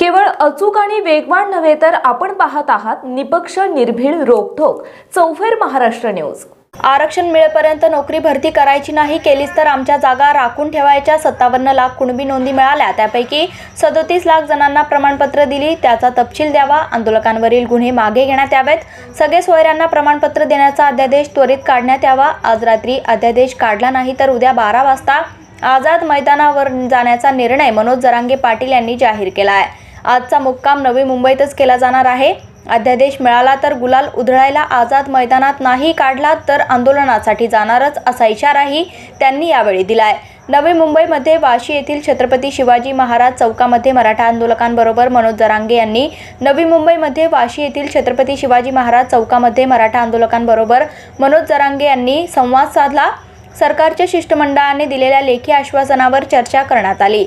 केवळ अचूक आणि वेगवान नव्हे तर आपण पाहत आहात निपक्ष निर्भीड रोखोक चौफेर महाराष्ट्र न्यूज. आरक्षण मिळेपर्यंत नोकरी भरती करायची नाही केलीच तर आमच्या जागा राखून ठेवायच्या सत्तावन्न लाख कुणबी नोंदी मिळाल्या. त्यापैकी सदोतीस लाख जणांना प्रमाणपत्र दिली त्याचा तपशील द्यावा. आंदोलकांवरील गुन्हे मागे घेण्यात यावेत. सगळे सोयऱ्यांना प्रमाणपत्र देण्याचा अध्यादेश त्वरित काढण्यात यावा. आज रात्री अध्यादेश काढला नाही तर उद्या बारा वाजता आझाद मैदानावर जाण्याचा निर्णय मनोज जरांगे पाटील यांनी जाहीर केला आहे आजचा मुक्काम नवी मुंबईतच केला जाणार आहे. अध्यादेश मिळाला तर गुलाल उधळायला आझाद मैदानात नाही काढला तर आंदोलनासाठी जाणारच असा इशाराही त्यांनी यावेळी दिलाय. नवी मुंबईमध्ये वाशी येथील छत्रपती शिवाजी महाराज चौकामध्ये मराठा आंदोलकांबरोबर मनोज जरांगे यांनी नवी मुंबईमध्ये वाशी येथील छत्रपती शिवाजी महाराज चौकामध्ये मराठा आंदोलकांबरोबर मनोज जरांगे यांनी संवाद साधला. सरकारच्या शिष्टमंडळाने दिलेल्या लेखी आश्वासनावर चर्चा करण्यात आली.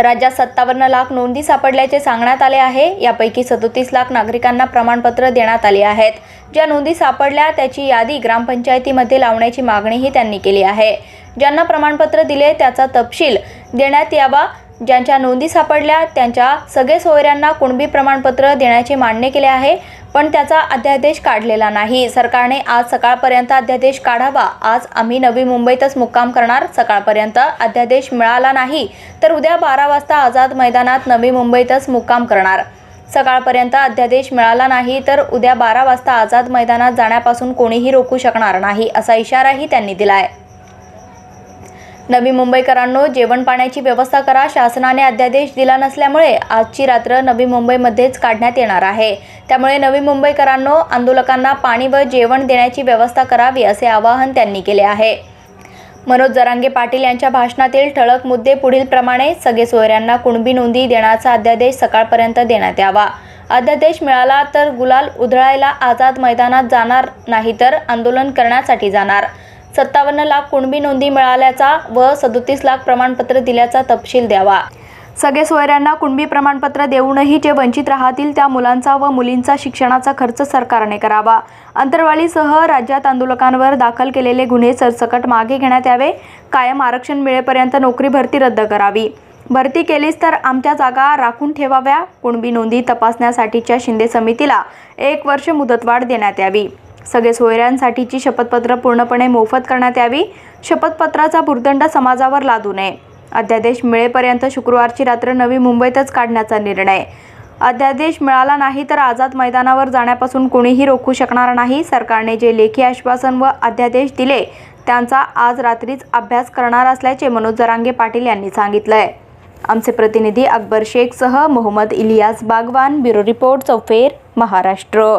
राज्यात सत्तावन्न लाख नोंदी सापडल्याचे सांगण्यात आले आहे. यापैकी सदोतीस लाख नागरिकांना प्रमाणपत्र देण्यात आले आहेत. ज्या नोंदी सापडल्या त्याची यादी ग्रामपंचायतीमध्ये लावण्याची मागणीही त्यांनी केली आहे. ज्यांना प्रमाणपत्र दिले त्याचा तपशील देण्यात यावा. ज्यांच्या नोंदी सापडल्या त्यांच्या सगळे सोयऱ्यांना कुणबी प्रमाणपत्र देण्याचे मान्य केले आहे. पण त्याचा अध्यादेश काढलेला नाही. सरकारने आज सकाळपर्यंत अध्यादेश काढावा. आज आम्ही नवी मुंबईतच मुक्काम करणार. सकाळपर्यंत अध्यादेश मिळाला नाही तर उद्या बारा वाजता आझाद मैदानात नवी मुंबईतच मुक्काम करणार. सकाळपर्यंत अध्यादेश मिळाला नाही तर उद्या बारा वाजता आझाद मैदानात जाण्यापासून कोणीही रोखू शकणार नाही असा इशाराही त्यांनी दिला आहे नवी मुंबईकरांनो जेवण पाण्याची व्यवस्था करा. शासनाने अध्यादेश दिला नसल्यामुळे आजची रात्र नवी मुंबईमध्येच काढण्यात येणार आहे. त्यामुळे नवी मुंबईकरांनो आंदोलकांना पाणी व जेवण देण्याची व्यवस्था करावी असे आवाहन त्यांनी केले आहे. मनोज जरांगे पाटील यांच्या भाषणातील ठळक मुद्दे पुढील प्रमाणे सगळे सोयऱ्यांना कुणबी नोंदी देण्याचा अध्यादेश सकाळपर्यंत देण्यात यावा. अध्यादेश मिळाला तर गुलाल उधळायला आझाद मैदानात जाणार नाही तर आंदोलन करण्यासाठी जाणार. सत्तावन्न लाख कुणबी नोंदी मिळाल्याचा व सदोतीस लाख प्रमाणपत्र दिल्याचा तपशील द्यावा. सगळे सोयऱ्यांना कुणबी प्रमाणपत्र देऊनही जे वंचित राहतील त्या मुलांचा व मुलींचा शिक्षणाचा खर्च सरकारने करावा. अंतरवालीसह राज्यात आंदोलकांवर दाखल केलेले गुन्हे सरसकट मागे घेण्यात यावे. कायम आरक्षण मिळेपर्यंत नोकरी भरती रद्द करावी. भरती केलीच तर आमच्या जागा राखून ठेवाव्या. कुणबी नोंदी तपासण्यासाठीच्या शिंदे समितीला एक वर्ष मुदतवाढ देण्यात यावी. सगळे सोयऱ्यांसाठीची शपथपत्र पूर्णपणे मोफत करण्यात यावी. शपथपत्राचा भुर्दंड समाजावर लादू नये. अध्यादेश मिळेपर्यंत शुक्रवारची रात्र नवी मुंबईतच काढण्याचा निर्णय. अध्यादेश मिळाला नाही तर आझाद मैदानावर जाण्यापासून कोणीही रोखू शकणार नाही. सरकारने जे लेखी आश्वासन व अध्यादेश दिले त्यांचा आज रात्रीच अभ्यास करणार असल्याचे मनोज जरांगे पाटील यांनी सांगितलंय. आमचे प्रतिनिधी अकबर शेखसह मोहम्मद इलियास बागवान ब्युरो रिपोर्ट चौफेर महाराष्ट्र.